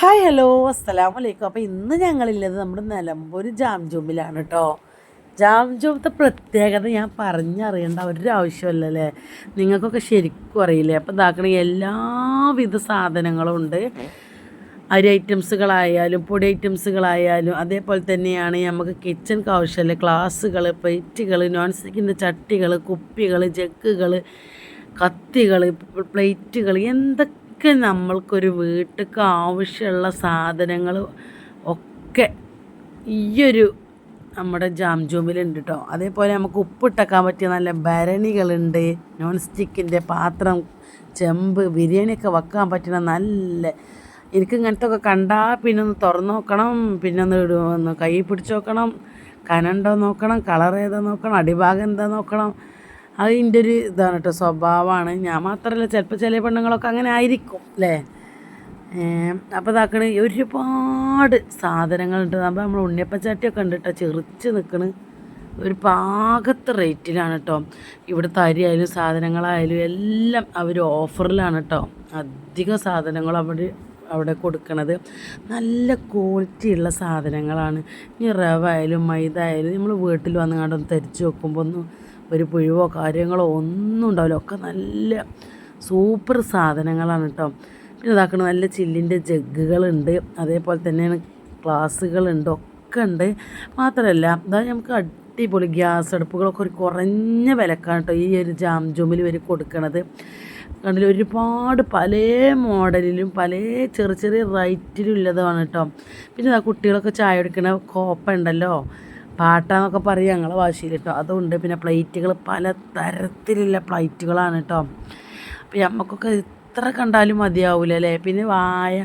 Hi hello അസ്സലാമു അലൈക്കും അപ്പോൾ ഇന്ന് ഞങ്ങളില്ലത് നമ്മുടെ നിലമ്പൂർ ജാം ജൂമിലാണ് കേട്ടോ ജാം ജൂമത്തെ പ്രത്യേകത ഞാൻ പറഞ്ഞറിയേണ്ട ഒരു ആവശ്യമല്ലല്ലേ നിങ്ങൾക്കൊക്കെ ശരിക്കും അറിയില്ലേ? അപ്പോൾ ഇതാക്കണ എല്ലാവിധ സാധനങ്ങളും ഉണ്ട്. അരി ഐറ്റംസുകളായാലും പൊടി ഐറ്റംസുകളായാലും അതേപോലെ തന്നെയാണ് നമുക്ക് കിച്ചൺ കൗശല ക്ലാസ്സുകൾ പ്ലേറ്റുകൾ നോൺ സ്റ്റിക്കിന്റെ ചട്ടികൾ കുപ്പികൾ ജഗ്ഗുകൾ കത്തികൾ പ്ലേറ്റുകൾ എന്തൊക്കെ നമ്മൾക്കൊരു വീട്ടിലേക്ക് ആവശ്യമുള്ള സാധനങ്ങൾ ഒക്കെ ഈയൊരു നമ്മുടെ ജാം ജൂമിലുണ്ട് കേട്ടോ അതേപോലെ നമുക്ക് ഉപ്പിട്ടക്കാൻ പറ്റിയ നല്ല ഭരണികളുണ്ട്. നോൺ സ്റ്റിക്കിന്റെ പാത്രം ചെമ്പ് ബിരിയാണിയൊക്കെ വെക്കാൻ പറ്റുന്ന നല്ല എനിക്ക് ഇങ്ങനത്തെ ഒക്കെ കണ്ടാൽ പിന്നെ ഒന്ന് തുറന്നു നോക്കണം പിന്നെ ഒന്ന് ഇടും കൈ പിടിച്ച് നോക്കണം കനണ്ടോ നോക്കണം കളർ ഏതാ നോക്കണം അടിഭാഗം എന്താ നോക്കണം അതിന്റെ ഒരു ഇതാണ് കേട്ടോ സ്വഭാവമാണ്. ഞാൻ മാത്രമല്ല ചിലപ്പോൾ ചില പെണ്ണുങ്ങളൊക്കെ അങ്ങനെ ആയിരിക്കും അല്ലേ? അപ്പോൾ ഇതാക്കണ ഒരുപാട് സാധനങ്ങളുണ്ട്. അപ്പോൾ നമ്മൾ ഉണ്ണിയപ്പച്ചാട്ടിയൊക്കെ ഉണ്ട് കേട്ടോ ചെറിച്ച് നിൽക്കണ് ഒരു പാകത്ത് റേറ്റിലാണ് കേട്ടോ. ഇവിടുത്തെ ആയാലും സാധനങ്ങളായാലും എല്ലാം അവർ ഓഫറിലാണ് കേട്ടോ. അധികം സാധനങ്ങൾ അവിടെ അവിടെ കൊടുക്കണത്. നല്ല ക്വാളിറ്റി ഉള്ള സാധനങ്ങളാണ്. ഇനി റവ ആയാലും മൈദ ആയാലും നമ്മൾ വീട്ടിൽ വന്ന് കണ്ടൊന്ന് തരിച്ച് വെക്കുമ്പോൾ ഒന്നും ഒരു പുഴുവോ കാര്യങ്ങളോ ഒന്നും ഉണ്ടാവില്ല. ഒക്കെ നല്ല സൂപ്പർ സാധനങ്ങളാണ് കേട്ടോ പിന്നെ ഇതാക്കണം നല്ല ചില്ലിന്റെ ജഗ്ഗുകളുണ്ട്. അതേപോലെ തന്നെയാണ് ഗ്ലാസ്സുകളുണ്ട്. ഒക്കെ ഉണ്ട്. മാത്രമല്ല ഇതാ നമുക്ക് അടിപൊളി ഗ്യാസ് അടുപ്പുകളൊക്കെ ഒരു കുറഞ്ഞ വിലക്കാണ് കേട്ടോ ഈ ഒരു ജാം ജൂമിൽ വരെ കൊടുക്കണത്. കണ്ടില്ല ഒരുപാട് പല മോഡലിലും പല ചെറിയ ചെറിയ റൈറ്റിലും ഉള്ളതാണ് കേട്ടോ പിന്നെ ഇതാ കുട്ടികളൊക്കെ ചായ എടുക്കുന്ന കോപ്പ ഉണ്ടല്ലോ. പാട്ടാന്നൊക്കെ പറയും ഞങ്ങളെ ഭാഷയിൽ കേട്ടോ. അതുണ്ട്. പിന്നെ പ്ലേറ്റുകൾ പല തരത്തിലുള്ള പ്ലേറ്റുകളാണ് കേട്ടോ. അപ്പം നമുക്കൊക്കെ എത്ര കണ്ടാലും മതിയാവില്ല അല്ലേ? പിന്നെ വായ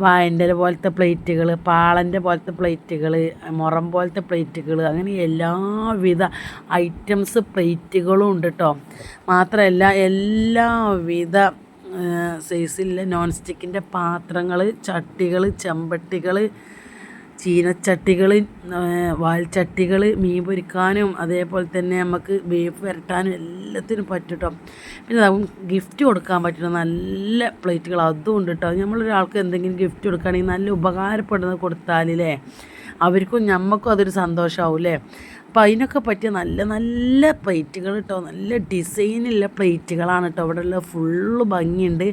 വായന്റെ പോലത്തെ പ്ലേറ്റുകൾ പാളന്റെ പോലത്തെ പ്ലേറ്റുകൾ മുറം പോലത്തെ പ്ലേറ്റുകൾ അങ്ങനെ എല്ലാവിധ ഐറ്റംസ് പ്ലേറ്റുകളും ഉണ്ട് കേട്ടോ. മാത്രമല്ല എല്ലാവിധ സൈസിലെ നോൺ സ്റ്റിക്കിന്റെ പാത്രങ്ങൾ ചട്ടികൾ ചെമ്പട്ടികൾ ചീനച്ചട്ടികൾ വാൽച്ചട്ടികൾ മീൻ പൊരിക്കാനും അതേപോലെ തന്നെ നമുക്ക് ബീഫ് വരട്ടാനും എല്ലാത്തിനും പറ്റും കേട്ടോ പിന്നെ ഗിഫ്റ്റ് കൊടുക്കാൻ പറ്റുന്ന നല്ല പ്ലേറ്റുകൾ അതും ഉണ്ട് കേട്ടോ നമ്മളൊരാൾക്ക് എന്തെങ്കിലും ഗിഫ്റ്റ് കൊടുക്കുകയാണെങ്കിൽ നല്ല ഉപകാരപ്പെടുന്നത് കൊടുത്താലേ അവർക്കും ഞമ്മക്കും അതൊരു സന്തോഷമാവും അല്ലേ അപ്പോൾ അതിനൊക്കെ പറ്റിയ നല്ല നല്ല പ്ലേറ്റുകൾ കേട്ടോ നല്ല ഡിസൈനുള്ള പ്ലേറ്റുകളാണ് കേട്ടോ അവിടെ ഉള്ള ഫുള്ള് ഭംഗിയുണ്ട്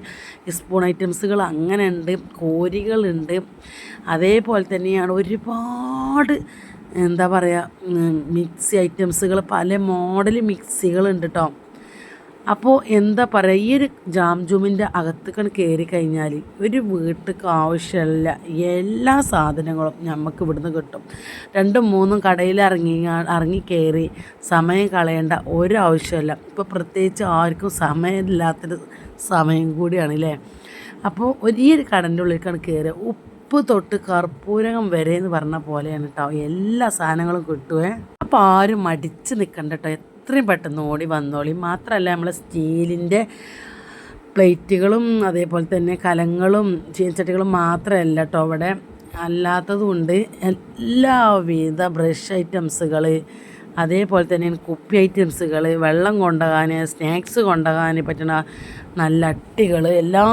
സ്പൂൺ ഐറ്റംസുകൾ അങ്ങനെ ഉണ്ട് കോരികളുണ്ട്. അതേപോലെ തന്നെയാണ് ഒരുപാട് എന്താ പറയുക മിക്സി ഐറ്റംസുകൾ പല മോഡൽ മിക്സികളുണ്ട് കേട്ടോ അപ്പോൾ എന്താ പറയുക ഈ ഒരു ജാംജൂമിന്റെ അകത്തേക്കാണ് കയറി കഴിഞ്ഞാൽ ഒരു വീട്ടിലേക്ക് ആവശ്യമുള്ള എല്ലാ സാധനങ്ങളും നമുക്ക് ഇവിടുന്ന് കിട്ടും. രണ്ടും മൂന്നും കടയിൽ ഇറങ്ങി ഇറങ്ങി കയറി സമയം കളയേണ്ട ഒരു ആവശ്യമില്ല ഇപ്പോൾ പ്രത്യേകിച്ച് ആർക്കും സമയമില്ലാത്തൊരു സമയം കൂടിയാണ് അല്ലേ അപ്പോൾ ഒരു ഈ ഒരു കടന്റെ ഉള്ളിലേക്കാണ് കയറുക ഉപ്പ് തൊട്ട് കർപ്പൂരകം വരെ എന്ന് പറഞ്ഞ പോലെയാണ് കേട്ടോ എല്ലാ സാധനങ്ങളും കിട്ടുവേ. അപ്പോൾ ആരും മടിച്ച് നിൽക്കണ്ട കേട്ടോ എത്രയും പെട്ടെന്ന് ഓടി വന്നോളി. മാത്രമല്ല നമ്മൾ സ്റ്റീലിന്റെ പ്ലേറ്റുകളും അതേപോലെ തന്നെ കലങ്ങളും ചീനച്ചട്ടികളും മാത്രമല്ല കേട്ടോ അവിടെ അല്ലാത്തതുകൊണ്ട് എല്ലാവിധ ബ്രഷ് ഐറ്റംസുകൾ അതേപോലെ തന്നെ കുപ്പി ഐറ്റംസുകൾ വെള്ളം കൊണ്ടുപോകാൻ സ്നാക്സ് കൊണ്ടുപോകാൻ പറ്റുന്ന നല്ല അട്ടികൾ എല്ലാ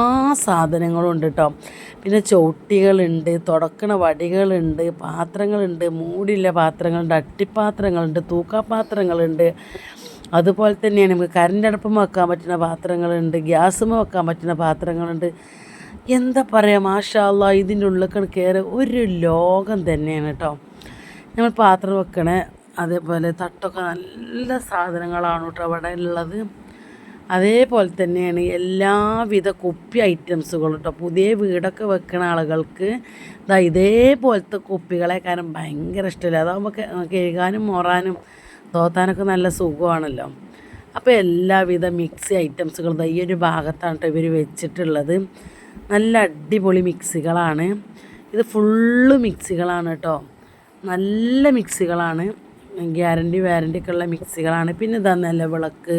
സാധനങ്ങളും ഉണ്ട് കേട്ടോ. പിന്നെ ചവിട്ടികളുണ്ട് തുടക്കണ വടികളുണ്ട് പാത്രങ്ങളുണ്ട് മൂടില്ല പാത്രങ്ങളുണ്ട് അട്ടിപ്പാത്രങ്ങളുണ്ട് തൂക്കാപാത്രങ്ങളുണ്ട്. അതുപോലെ തന്നെയാണ് നമുക്ക് കറണ്ട് അടുപ്പം വെക്കാൻ പറ്റുന്ന പാത്രങ്ങളുണ്ട് ഗ്യാസുമ വെക്കാൻ പറ്റുന്ന പാത്രങ്ങളുണ്ട്. എന്താ പറയുക മാഷാല്ല ഇതിന്റെ ഉള്ളിൽ കയറി ഒരു ലോകം തന്നെയാണ് കേട്ടോ. നമ്മൾ പാത്രം വെക്കണേ അതേപോലെ തട്ടൊക്കെ നല്ല സാധനങ്ങളാണ് കേട്ടോ അവിടെ ഉള്ളത്. അതേപോലെ തന്നെയാണ് എല്ലാവിധ കുപ്പി ഐറ്റംസുകളും കേട്ടോ. പുതിയ വീടൊക്കെ വെക്കുന്ന ആളുകൾക്ക് ഇതാ ഇതേപോലത്തെ കുപ്പികളെ കാരണം ഭയങ്കര ഇഷ്ടമില്ല? അതാകുമ്പോൾ കഴുകാനും മോറാനും തോത്താനൊക്കെ നല്ല സുഖമാണല്ലോ. അപ്പോൾ എല്ലാവിധ മിക്സി ഐറ്റംസുകളും ഈ ഒരു ഭാഗത്താണ് കേട്ടോ ഇവർ വെച്ചിട്ടുള്ളത്. നല്ല അടിപൊളി മിക്സികളാണ്. ഇത് ഫുള്ള് മിക്സികളാണ് കേട്ടോ. നല്ല മിക്സികളാണ്. ഗ്യാരണ്ടി വാരണ്ടി ഒക്കെ ഉള്ള മിക്സികളാണ്. പിന്നെ ഇതാ നിലവിളക്ക്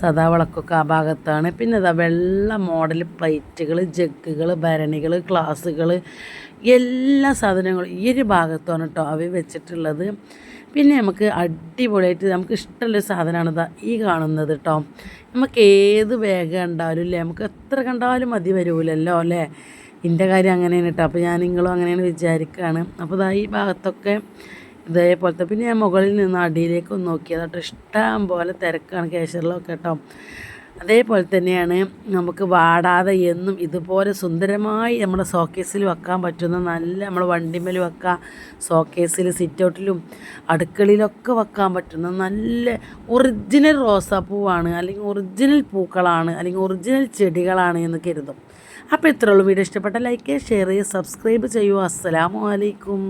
സദാ വിളക്കൊക്കെ ആ ഭാഗത്താണ്. പിന്നെ ഇതാ വെള്ള മോഡൽ പ്ലേറ്റുകൾ ജഗ്ഗുകൾ ഭരണികൾ ഗ്ലാസ്സുകൾ എല്ലാ സാധനങ്ങളും ഈ ഒരു ഭാഗത്താണ് കേട്ടോ അവ വെച്ചിട്ടുള്ളത്. പിന്നെ നമുക്ക് അടിപൊളിയായിട്ട് നമുക്ക് ഇഷ്ടമുള്ള സാധനമാണ് ഇതാ ഈ കാണുന്നത് കേട്ടോ നമുക്ക് ഏത് വേഗം കണ്ടാലും അല്ലേ നമുക്ക് എത്ര കണ്ടാലും മതി വരൂലല്ലോ അല്ലേ എന്റെ കാര്യം അങ്ങനെയാണ് കേട്ടോ അപ്പോൾ ഞാൻ നിങ്ങളും അങ്ങനെയാണ് വിചാരിക്കുകയാണ് അപ്പോൾ ഇതാ ഈ ഭാഗത്തൊക്കെ ഇതേപോലത്തെ. പിന്നെ ഞാൻ മുകളിൽ നിന്ന് അടിയിലേക്ക് ഒന്ന് നോക്കിയത് ഇഷ്ടം പോലെ തിരക്കാണ് കേശറിലൊക്കെ കേട്ടോ. അതേപോലെ തന്നെയാണ് നമുക്ക് വാടാതെ എന്നും ഇതുപോലെ സുന്ദരമായി നമ്മുടെ സോക്കേസിൽ വെക്കാൻ പറ്റുന്ന നല്ല നമ്മൾ വണ്ടിമേൽ വെക്കാം സോക്കേസിൽ സിറ്റൗട്ടിലും അടുക്കളയിലൊക്കെ വെക്കാൻ പറ്റുന്ന നല്ല ഒറിജിനൽ റോസാപ്പൂവാണ് അല്ലെങ്കിൽ ഒറിജിനൽ പൂക്കളാണ് അല്ലെങ്കിൽ ഒറിജിനൽ ചെടികളാണ് എന്ന് കരുതും. അപ്പോൾ ഇത്രയുള്ളൂ വീഡിയോ ഇഷ്ടപ്പെട്ട ലൈക്ക് ഷെയർ ചെയ്യുക സബ്സ്ക്രൈബ് ചെയ്യുക. അസ്സലാമു അലൈക്കും.